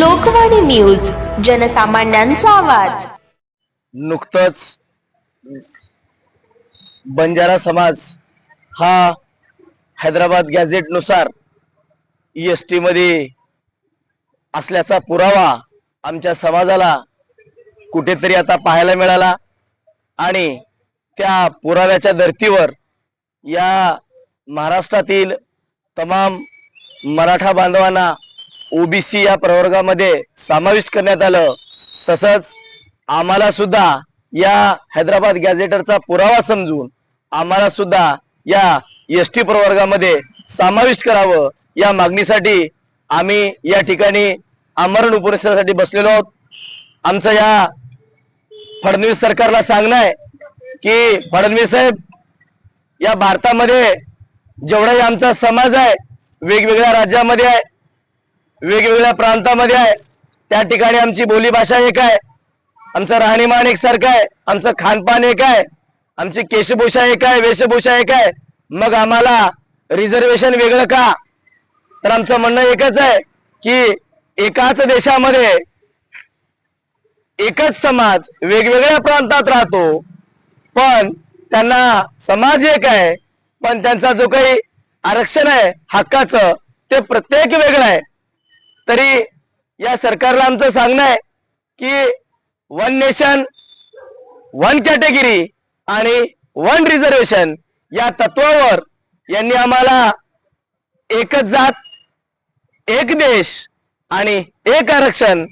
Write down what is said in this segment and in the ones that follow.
Lokvani news जनसामान्यांचा आवाज. नुकतंच बंजारा समाज हा हैदराबाद गॅझेटनुसार एस टी मध्ये असल्याचा पुरावा आमच्या समाजाला कुठेतरी आता पाहायला मिळाला आणि त्या पुराव्याच्या धर्तीवर या महाराष्ट्रातील तमाम मराठा बांधवांना ओबीसी या प्रवर्गामध्ये समाविष्ट करण्यात आलं. तसंच आम्हाला सुद्धा या हैदराबाद गॅझेटरचा पुरावा समजून आम्हाला सुद्धा या एस टी प्रवर्गामध्ये समाविष्ट करावं या मागणीसाठी आम्ही या ठिकाणी आमरण उपोषणासाठी बसलेलो आहोत. आमचं या फडणवीस सरकारला सांगणं आहे की फडणवीस साहेब या भारतामध्ये जेवढाही आमचा समाज आहे वेगवेगळ्या राज्यामध्ये आहे वेगवेगळ्या प्रांतामध्ये आहे. त्या ठिकाणी आमची बोलीभाषा एक आहे. आमचं राहणीमान एकसारखं आहे. आमचं खानपान एक आहे. आमची केशभूषा एक आहे वेशभूषा एक आहे. मग आम्हाला रिझर्वेशन वेगळं का? तर आमचं म्हणणं एकच आहे की एकाच देशामध्ये एकच समाज वेगवेगळ्या प्रांतात राहतो. पण त्यांना समाज एक आहे. पण त्यांचा जो काही आरक्षण आहे हक्काचं ते प्रत्येक वेगळं आहे. तरी या सरकारला आमचं सांगणं आहे की वन नेशन वन कॅटेगरी आणि वन रिझर्वेशन या तत्वावर यांनी आम्हाला एकच जात एक देश आणि एक आरक्षण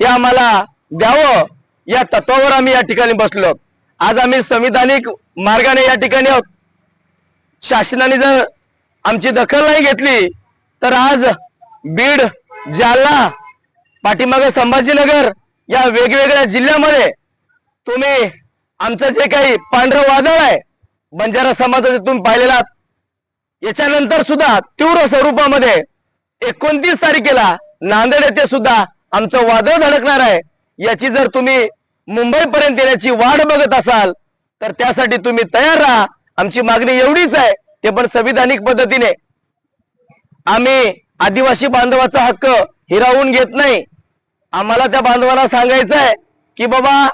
हे आम्हाला द्यावं या तत्वावर आम्ही या ठिकाणी बसलो. आज आम्ही संविधानिक मार्गाने या ठिकाणी आहोत. शासनाने जर आमची दखल नाही घेतली तर आज बीड जालना पाठीमागे संभाजीनगर या वेगवेगळ्या जिल्ह्यामध्ये तुम्ही आमचं जे काही पांढरं वादळ आहे बंजारा समाजाचे तुम्ही पाहिलेला याच्यानंतर सुद्धा तीव्र स्वरूपामध्ये एकोणतीस तारखेला नांदेड येथे सुद्धा आमचं वादळ धडकणार आहे. याची जर तुम्ही मुंबईपर्यंत येण्याची वाट बघत असाल तर त्यासाठी तुम्ही तयार राहा. आमची मागणी एवढीच आहे ते पण संविधानिक पद्धतीने. आम्ही आदिवासी बांधवाचा हक्क हिरावून घेत नाही. आम्हाला त्या बांधवांना सांगायचं आहे की बाबा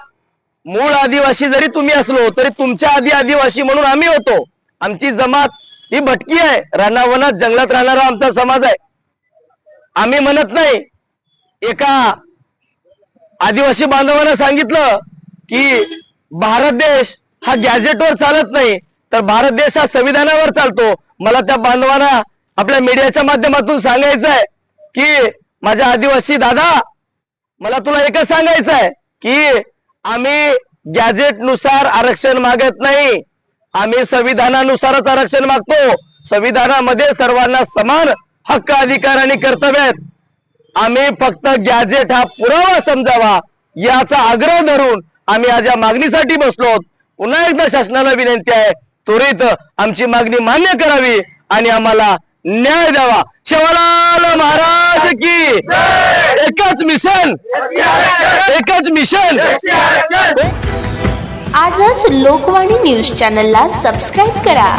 मूळ आदिवासी जरी तुम्ही असलो तरी तुमच्या आधी आदिवासी म्हणून आम्ही होतो. आमची जमात ही भटकी आहे. रानावनात जंगलात राहणारा आमचा समाज आहे. आम्ही म्हणत नाही. एका आदिवासी बांधवांना सांगितलं की भारत देश हा गॅजेटवर चालत नाही. तर भारत देश हा संविधानावर चालतो. मला त्या बांधवांना आपल्या मीडियाच्या माध्यमातून सांगायचं आहे की माझ्या आदिवासी दादा मला तुला एकच सांगायचं आहे की आम्ही गॅजेटनुसार आरक्षण मागत नाही. आम्ही संविधानानुसारच आरक्षण मागतो. संविधानामध्ये सर्वांना समान हक्क अधिकार आणि कर्तव्य आहेत. आम्ही फक्त गॅजेट हा पुरावा समजावा याचा आग्रह धरून आम्ही आज या मागणीसाठी बसलो पुन्हा एकदा शासनाला विनंती आहे त्वरित आमची मागणी मान्य करावी आणि आम्हाला न्याय द्यावा. शिवलाल महाराज की एकच मिशन. एकच मिशन. आजच लोकवाणी न्यूज चॅनलला सबस्क्राईब करा.